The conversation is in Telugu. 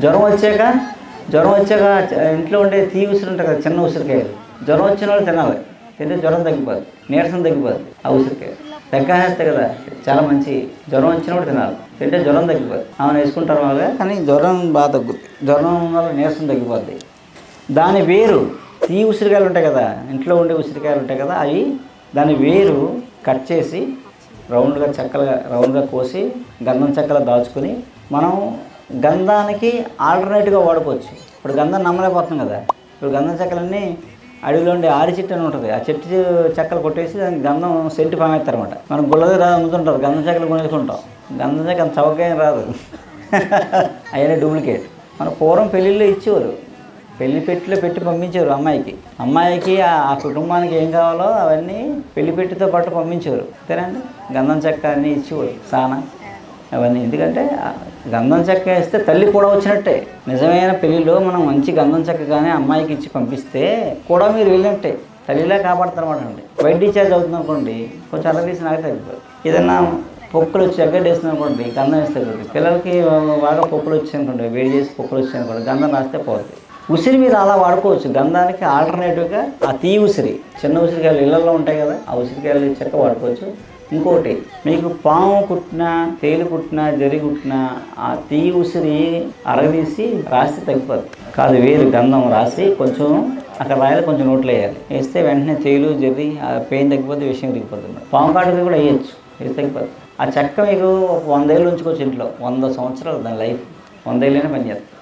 జ్వరం వచ్చాక జ్వరం వచ్చాక ఇంట్లో ఉండే తీ ఉసిరి ఉంటుంది కదా చిన్న ఉసిరికాయలు. జ్వరం వచ్చిన వాళ్ళు తినాలి. తింటే జ్వరం తగ్గిపోదు నీరసం తగ్గిపోదు ఆ ఉసిరికాయ. తగ్గేస్తే కదా చాలా మంచి జ్వరం వచ్చినప్పుడు తినాలి. తింటే జ్వరం తగ్గిపోదు. ఆమె వేసుకుంటారు బాగా కానీ జ్వరం బాగా తగ్గుద్ది. జ్వరం వల్ల నీరసం తగ్గిపోద్ది. దాని వేరు తీ ఉసిరికాయలు ఉంటాయి కదా ఇంట్లో ఉండే ఉసిరికాయలు ఉంటాయి కదా అవి దాని వేరు కట్ చేసి రౌండ్గా చెక్కలుగా రౌండ్గా కోసి గంధం చెక్కలు దాచుకుని మనం గంధానికి ఆల్టర్నేట్గా వాడుకోవచ్చు. ఇప్పుడు గంధం నమ్మలేకపోతున్నాం కదా. ఇప్పుడు గంధం చెక్కలన్నీ అడవిలో ఉండే ఆరి చెట్టు అని ఉంటుంది. ఆ చెట్టు చెక్కలు కొట్టేసి దానికి గంధం సెంటు పామేస్తారనమాట మనం గుళ్ళది రాదు అమ్ముతుంటారు. గంధం చెక్కలు కొనేసుకుంటాం గంధం చెక్క అంత ఏం రాదు. అవన్నీ డూప్లికేట్. మన పూర్వం పెళ్ళిళ్ళు ఇచ్చేవారు. పెళ్ళి పెట్టిలో పెట్టి పంపించారు అమ్మాయికి. అమ్మాయికి ఆ ఆ కుటుంబానికి ఏం కావాలో అవన్నీ పెళ్ళి పెట్టితో పాటు పంపించారు అంతేనండి. గంధం చెక్క అన్నీ ఇచ్చేవారు. సానా. అవన్నీ. ఎందుకంటే గంధం చెక్క వేస్తే తల్లి కూడా వచ్చినట్టే. నిజమైన పెళ్ళిలో మనం మంచి గంధం చెక్క కానీ అమ్మాయికి ఇచ్చి పంపిస్తే కూడా మీరు వెళ్ళినట్టే. తల్లిలా కాపాడుతున్నమాట అండి వైట్ డిశ్చార్జ్ అవుతుంది అనుకోండి కొంచెం అలా తీసి నాకు తగ్గిపోతుంది ఏదన్నా పొక్కులు వచ్చి ఎగ్గ వేస్తుంది అనుకోండి గంధం వేస్తే పోతుంది. పిల్లలకి బాగా పొక్కులు వచ్చాయి అనుకోండి వేడి చేసి పొక్కులు వచ్చాయి అనుకోండి గంధం రాస్తే పోతుంది. ఉసిరి మీరు అలా వాడుకోవచ్చు. గంధానికి ఆల్టర్నేటివ్గా ఆ తీ ఉసిరి చిన్న ఉసిరికాయలు ఇళ్ళలో ఉంటాయి కదా ఆ ఉసిరికాయలు చెక్క వాడుకోవచ్చు. ఇంకోటి మీకు పాము కుట్టినా తేలు కుట్టినా జరి కుట్టినా ఆ తీ ఉసిరి అరగదీసి రాస్తే తగ్గిపోతుంది కాదు వేరు గంధం రాసి కొంచెం అక్కడ రాయాలి కొంచెం నోట్లో వేయాలి. వేస్తే వెంటనే తేలు జరి ఆ పెయిన్ తగ్గిపోతే విషయం తగ్గిపోతుంది పాము కాటుకు కూడా వేయచ్చు వేసి తగ్గిపోతుంది ఆ చెక్క మీకు వందేళ్ళు ఉంచుకోవచ్చు ఇంట్లో. వంద సంవత్సరాలు దాని లైఫ్. వందేళ్ళైనా పనిచేస్తుంది